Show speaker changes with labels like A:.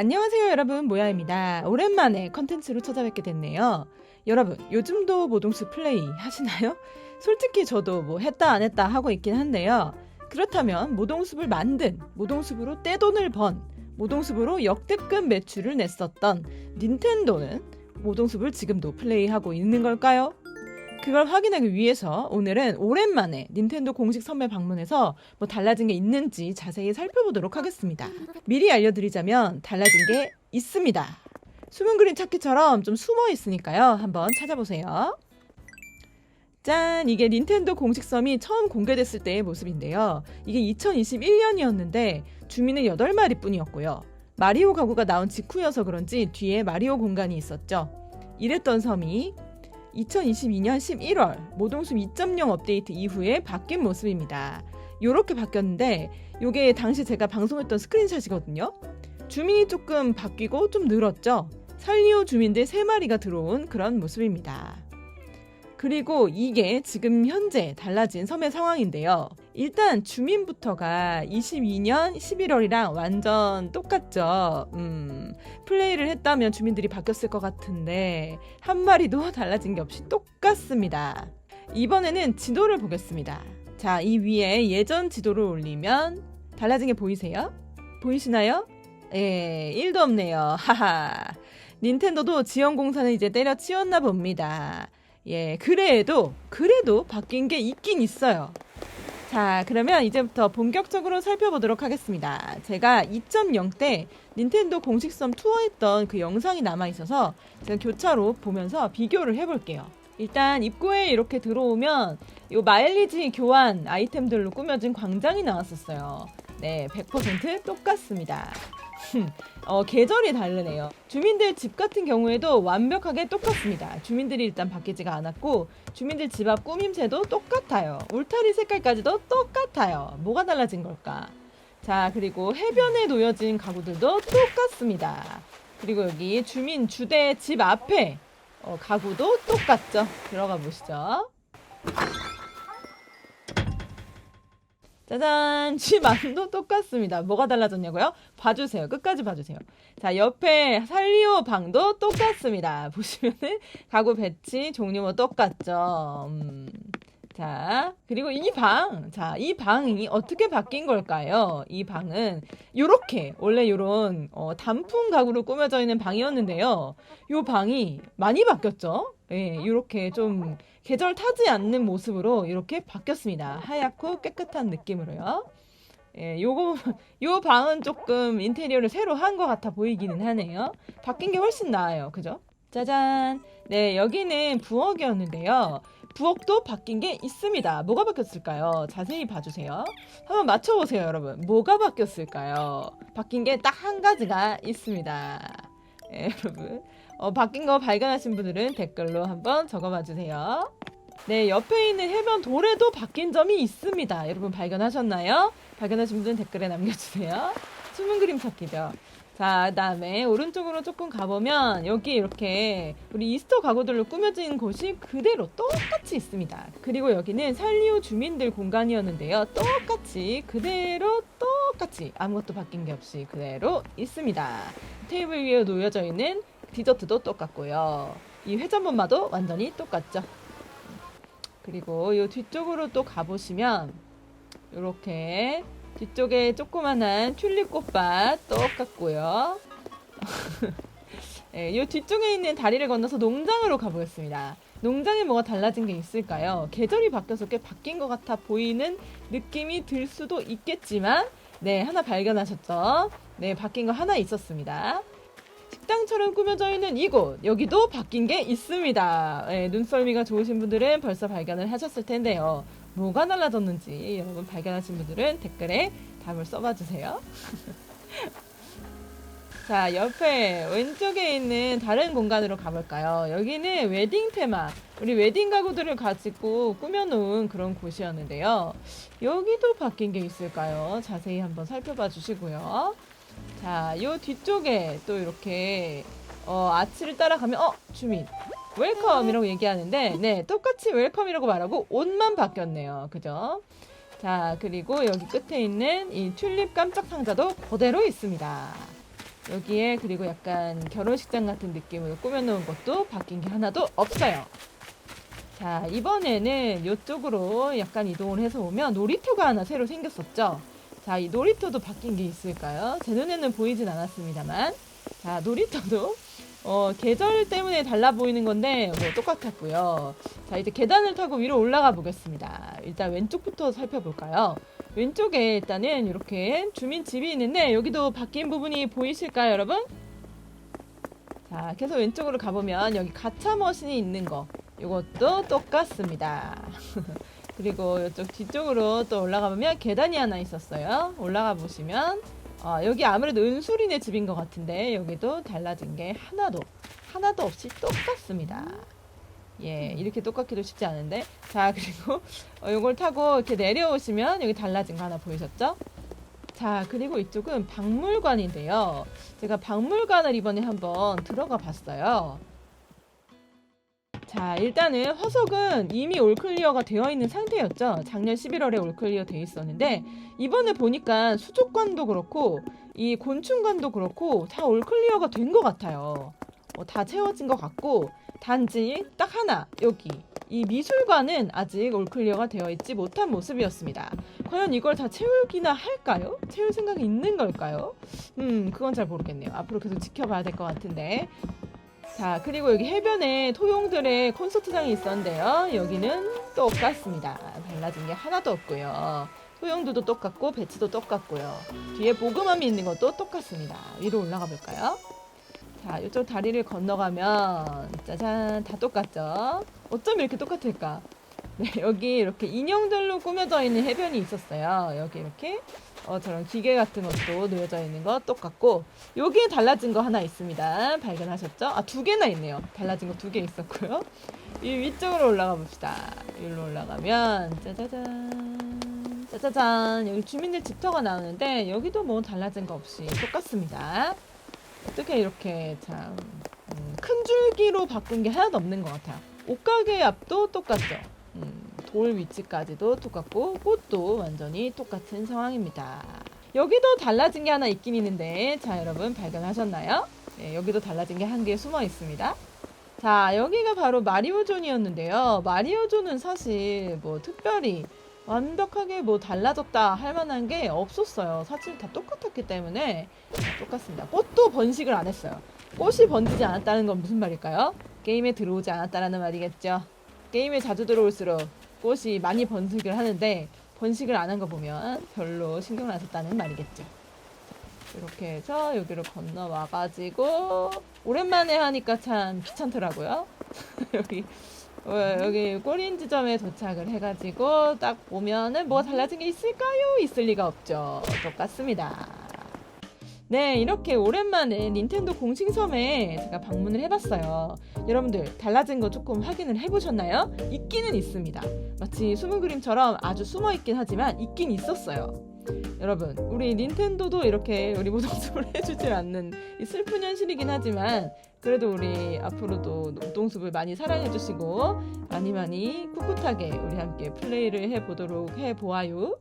A: 안녕하세요 여러분 모야입니다. 오랜만에 컨텐츠로 찾아뵙게 됐네요. 여러분 요즘도 모동숲 플레이 하시나요? 솔직히 저도 뭐 했다 안 했다 하고 있긴 한데요. 그렇다면 모동숲을 만든 모동숲으로 떼돈을 번 모동숲으로 역대급 매출을 냈었던 닌텐도는 모동숲을 지금도 플레이하고 있는 걸까요? 그걸 확인하기 위해서 오늘은 오랜만에 닌텐도 공식 선매 방문해서 뭐 달라진 게 있는지 자세히 살펴보도록 하겠습니다. 미리 알려드리자면 달라진 게 있습니다. 숨은 그림 찾기처럼 좀 숨어 있으니까요. 한번 찾아보세요. 짠! 이게 닌텐도 공식 섬이 처음 공개됐을 때의 모습인데요. 이게 2021년이었는데 주민은 8마리 뿐이었고요. 마리오 가구가 나온 직후여서 그런지 뒤에 마리오 공간이 있었죠. 이랬던 섬이 2022년 11월 모동숲 2.0 업데이트 이후에 바뀐 모습입니다. 요렇게 바뀌었는데 요게 당시 제가 방송했던 스크린샷이거든요. 주민이 조금 바뀌고 좀 늘었죠. 살리오 주민들 3마리가 들어온 그런 모습입니다. 그리고 이게 지금 현재 달라진 섬의 상황인데요. 일단 주민부터가 22년 11월이랑 완전 똑같죠. 음, 플레이를 했다면 주민들이 바뀌었을 것 같은데 한 마리도 달라진 게 없이 똑같습니다. 이번에는 지도를 보겠습니다. 자, 이 위에 예전 지도를 올리면 달라진 게 보이세요? 보이시나요? 예, 1도 없네요. 하하. 닌텐도도 지원 공사는 이제 때려치웠나 봅니다. 예, 그래도 그래도 바뀐 게 있긴 있어요. 자, 그러면 이제부터 본격적으로 살펴보도록 하겠습니다. 제가 2.0 때 닌텐도 공식 섬 투어했던 그 영상이 남아 있어서 제가 교차로 보면서 비교를 해볼게요. 일단 입구에 이렇게 들어오면 이 마일리지 교환 아이템들로 꾸며진 광장이 나왔었어요. 네, 100% 똑같습니다. 어, 계절이 다르네요. 주민들 집 같은 경우에도 완벽하게 똑같습니다. 주민들이 일단 바뀌지가 않았고 주민들 집 앞 꾸밈새도 똑같아요. 울타리 색깔까지도 똑같아요. 뭐가 달라진 걸까? 자, 그리고 해변에 놓여진 가구들도 똑같습니다. 그리고 여기 주민 주대 집 앞에 어, 가구도 똑같죠. 들어가 보시죠. 짜잔! 집 안도 똑같습니다. 뭐가 달라졌냐고요? 봐주세요. 끝까지 봐주세요. 자, 옆에 살리오 방도 똑같습니다. 보시면은 가구 배치 종류 뭐 똑같죠. 음. 자, 그리고 이 방. 자, 이 방이 어떻게 바뀐 걸까요? 이 방은 요렇게 원래 요런 어, 단풍 가구로 꾸며져 있는 방이었는데요. 요 방이 많이 바뀌었죠? 예, 요렇게 좀 계절 타지 않는 모습으로 이렇게 바뀌었습니다. 하얗고 깨끗한 느낌으로요. 예, 요거 요 방은 조금 인테리어를 새로 한 것 같아 보이기는 하네요. 바뀐 게 훨씬 나아요. 그죠? 짜잔. 네, 여기는 부엌이었는데요. 부엌도 바뀐 게 있습니다. 뭐가 바뀌었을까요? 자세히 봐주세요. 한번 맞춰보세요, 여러분. 뭐가 바뀌었을까요? 바뀐 게 딱 한 가지가 있습니다. 네, 여러분. 어, 바뀐 거 발견하신 분들은 댓글로 한번 적어봐 주세요. 네, 옆에 있는 해변 돌에도 바뀐 점이 있습니다. 여러분 발견하셨나요? 발견하신 분들은 댓글에 남겨주세요. 숨은 그림 찾기죠. 자, 그다음에 오른쪽으로 조금 가보면 여기 이렇게 우리 이스터 가구들로 꾸며진 곳이 그대로 똑같이 있습니다. 그리고 여기는 살리오 주민들 공간이었는데요. 똑같이 그대로 똑같이 아무것도 바뀐 게 없이 그대로 있습니다. 테이블 위에 놓여져 있는 디저트도 똑같고요. 이 회전목마도 완전히 똑같죠. 그리고 이 뒤쪽으로 또 가보시면 이렇게 뒤쪽에 조그만한 튤립 꽃밭 똑같고요. 네, 이 뒤쪽에 있는 다리를 건너서 농장으로 가보겠습니다. 농장에 뭐가 달라진 게 있을까요? 계절이 바뀌어서 꽤 바뀐 것 같아 보이는 느낌이 들 수도 있겠지만, 네, 하나 발견하셨죠? 네, 바뀐 거 하나 있었습니다. 식당처럼 꾸며져 있는 이곳 여기도 바뀐 게 있습니다. 네, 눈썰미가 좋으신 분들은 벌써 발견을 하셨을 텐데요. 뭐가 달라졌는지 여러분 발견하신 분들은 댓글에 답을 써봐 주세요. 자, 옆에 왼쪽에 있는 다른 공간으로 가볼까요? 여기는 웨딩 테마, 우리 웨딩 가구들을 가지고 꾸며놓은 그런 곳이었는데요. 여기도 바뀐 게 있을까요? 자세히 한번 살펴봐 주시고요. 자, 요 뒤쪽에 또 이렇게 어, 아치를 따라가면 어, 주민 웰컴이라고 얘기하는데 네, 똑같이 웰컴이라고 말하고 옷만 바뀌었네요. 그죠? 자, 그리고 여기 끝에 있는 이 튤립 깜짝 상자도 그대로 있습니다. 여기에 그리고 약간 결혼식장 같은 느낌으로 꾸며놓은 것도 바뀐 게 하나도 없어요. 자, 이번에는 이쪽으로 약간 이동을 해서 오면 놀이터가 하나 새로 생겼었죠. 자, 이 놀이터도 바뀐 게 있을까요? 제 눈에는 보이진 않았습니다만. 자, 놀이터도 어, 계절 때문에 달라 보이는 건데 뭐 똑같았고요. 자, 이제 계단을 타고 위로 올라가 보겠습니다. 일단 왼쪽부터 살펴볼까요? 왼쪽에 일단은 이렇게 주민 집이 있는데 여기도 바뀐 부분이 보이실까요, 여러분? 자, 계속 왼쪽으로 가보면 여기 가차 머신이 있는 거 이것도 똑같습니다. 그리고 이쪽 뒤쪽으로 또 올라가 보면 계단이 하나 있었어요. 올라가 보시면 어, 여기 아무래도 은수리네 집인 것 같은데 여기도 달라진 게 하나도 하나도 없이 똑같습니다. 예, 이렇게 똑같기도 쉽지 않은데. 자, 그리고 어, 이걸 타고 이렇게 내려오시면 여기 달라진 거 하나 보이셨죠? 자, 그리고 이쪽은 박물관인데요. 제가 박물관을 이번에 한번 들어가 봤어요. 자, 일단은 화석은 이미 올클리어가 되어 있는 상태였죠. 작년 11월에 올클리어 돼 있었는데 이번에 보니까 수족관도 그렇고 이 곤충관도 그렇고 다 올클리어가 된 것 같아요. 어, 다 채워진 것 같고 단지 딱 하나 여기 이 미술관은 아직 올클리어가 되어 있지 못한 모습이었습니다. 과연 이걸 다 채우기나 할까요? 채울 생각이 있는 걸까요? 음, 그건 잘 모르겠네요. 앞으로 계속 지켜봐야 될 것 같은데. 자, 그리고 여기 해변에 토용들의 콘서트장이 있었는데요. 여기는 똑같습니다. 달라진 게 하나도 없고요. 토용도도 똑같고 배치도 똑같고요. 뒤에 보금함이 있는 것도 똑같습니다. 위로 올라가 볼까요? 자, 이쪽 다리를 건너가면 짜잔 다 똑같죠? 어쩜 이렇게 똑같을까? 네, 여기 이렇게 인형들로 꾸며져 있는 해변이 있었어요. 여기 이렇게 어, 저런 기계 같은 것도 놓여져 있는 거 똑같고 여기에 달라진 거 하나 있습니다. 발견하셨죠? 아, 두 개나 있네요. 달라진 거 두 개 있었고요. 이 위쪽으로 올라가 봅시다. 여기로 올라가면 짜자잔 짜자잔 여기 주민들 집터가 나오는데 여기도 뭐 달라진 거 없이 똑같습니다. 어떻게 이렇게 참 음, 큰 줄기로 바꾼 게 하나도 없는 것 같아요. 옷가게 앞도 똑같죠. 음, 돌 위치까지도 똑같고 꽃도 완전히 똑같은 상황입니다. 여기도 달라진 게 하나 있긴 있는데 자 여러분 발견하셨나요? 네, 여기도 달라진 게 한 개 숨어 있습니다. 자 여기가 바로 마리오존이었는데요. 마리오존은 사실 뭐 특별히 완벽하게 뭐 달라졌다 할 만한 게 없었어요. 사실 다 똑같았기 때문에 다 똑같습니다. 꽃도 번식을 안 했어요. 꽃이 번지지 않았다는 건 무슨 말일까요? 게임에 들어오지 않았다라는 말이겠죠. 게임에 자주 들어올수록 꽃이 많이 번식을 하는데 번식을 안 한 거 보면 별로 신경을 안 썼다는 말이겠죠. 이렇게 해서 여기로 건너와가지고 오랜만에 하니까 참 귀찮더라고요. 여기 어, 여기 꼬린 지점에 도착을 해가지고 딱 보면은 뭐가 달라진 게 있을까요? 있을 리가 없죠. 똑같습니다. 네, 이렇게 오랜만에 닌텐도 공식 섬에 제가 방문을 해봤어요. 여러분들 달라진 거 조금 확인을 해보셨나요? 있기는 있습니다. 마치 숨은 그림처럼 아주 숨어 있긴 하지만 있긴 있었어요. 여러분, 우리 닌텐도도 이렇게 우리 모동숲을 해주질 않는 이 슬픈 현실이긴 하지만 그래도 우리 앞으로도 모동숲을 많이 사랑해주시고 많이 많이 꿋꿋하게 우리 함께 플레이를 해보도록 해보아요.